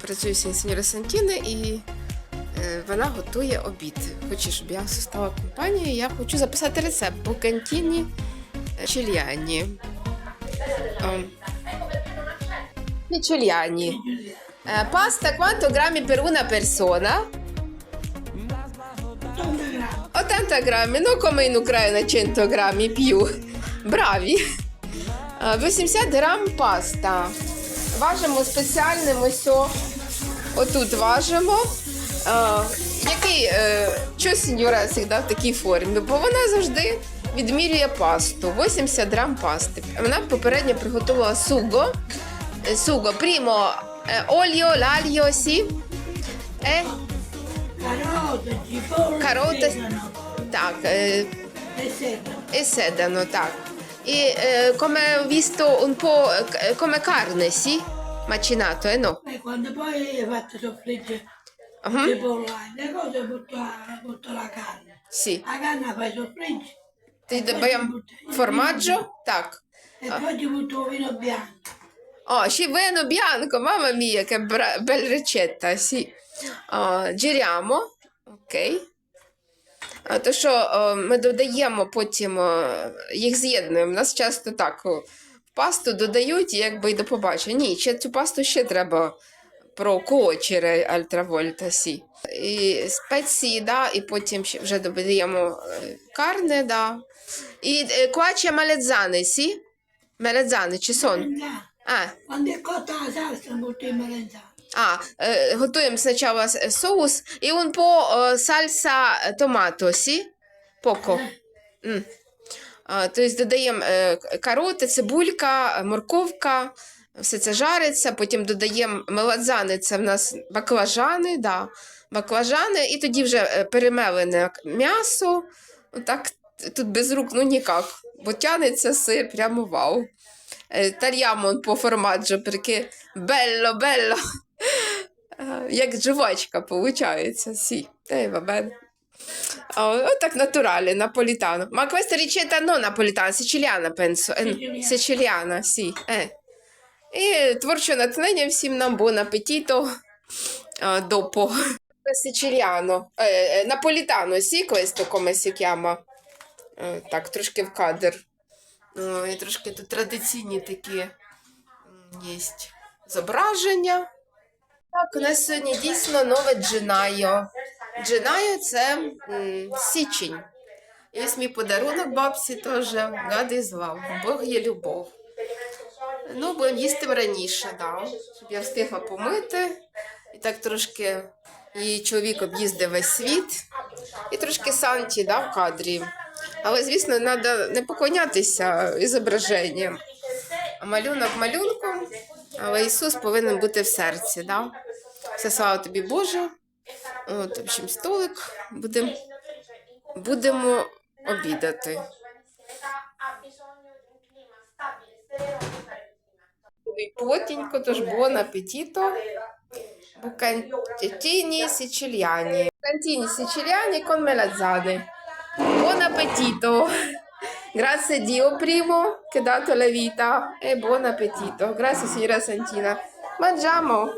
Працюю з сеньора Сантіни і е, вона готує обід. Хоче, щоб я стала компанією. Я хочу записати рецепт букантіні чильяні. Чильяні. Pasta quanto grammi per una persona? 80 grammi, no come in Ucraina 100 grammi più. Bravi. Е, 80 грам паста. Важимо спеціальним ось отут важимо. Е, який, е, що сеньора завжди в такій формі? Бо вона завжди відмірює пасту. 80 грам пасти. Вона попередньо приготувала суго. Е, Суго, примо е, оліо, лальо, сі. Е, sedano так, е, e e sedano, так. E eh, come ho visto un po' eh, come carne, sì? Macinato, eh no? E quando poi hai fatto soffriggere Mhm, cipolla, le cose butto, butto la carne. Sì. La carne fai soffriggere Ti dobbiamo formaggio? Так. e poi ci butto un vino bianco. Oh, ще vino bianco, mamma mia, che bra- bella ricetta, sì. Oh, giriamo, ok. А, То що ми додаємо потім, їх з'єднуємо. У нас часто так пасту додають, і якби й до побачення. Ні, ще цю пасту ще треба прокочери альтравольта сі. І спеції, да, і потім вже додаємо е, карне, да. І е, кваче малеззане, сі? Мелеззане, чи сон? А, Quando è cotta la salsa il melenzano. А, е, готуємо спочатку соус і un po' е, сальса томатосі. Поко. М. А, Тобто додаємо е, кароти, цибулька, морковка, все це жариться, потім додаємо меладзани, це в нас баклажани, да, баклажани, і тоді вже е, перемелене м'ясо. Так, тут без рук ну ніяк, бо тянеться сир, прямо вау. Е, Тальямо по формаджо, perché bello, bello. Е, Як жвачка, виходить, сі. Е, vabbè. Oh, oh, так naturale, napolitano. Ma questa ricetta non napolitana, siciliana, penso. Eh, Siciliana. sì. Eh. І творче натхнення всім нам, buon appetito а, dopo. Siciliano. Eh, eh, napolitano, sì, questo come si chiama? Е, Так, трошки в кадр. О, і трошки тут традиційні такі є зображення. Так, у нас сьогодні дійсно нове джинайо. Джинайо це січень. І ось мій подарунок бабці теж гадий звав. Бог є любов. Ну, будемо їсти раніше, да, щоб я встигла помити. І так трошки її чоловік об'їздив весь світ. І трошки Санті да, в кадрі. Але, звісно, треба не поклонятися зображенням. А малюнок малюнком, але Ісус повинен бути в серці. Да? Все слава тобі, Боже. От, в общем, столик. Будем, будемо обідати. Тобі Плотненько, тож buon appetito. Bucantini siciliani. Bucantini siciliani con melanzane. Buon appetito. Grazie Dio primo che ha dato la vita e buon appetito. Grazie signora Santina. Mangiamo.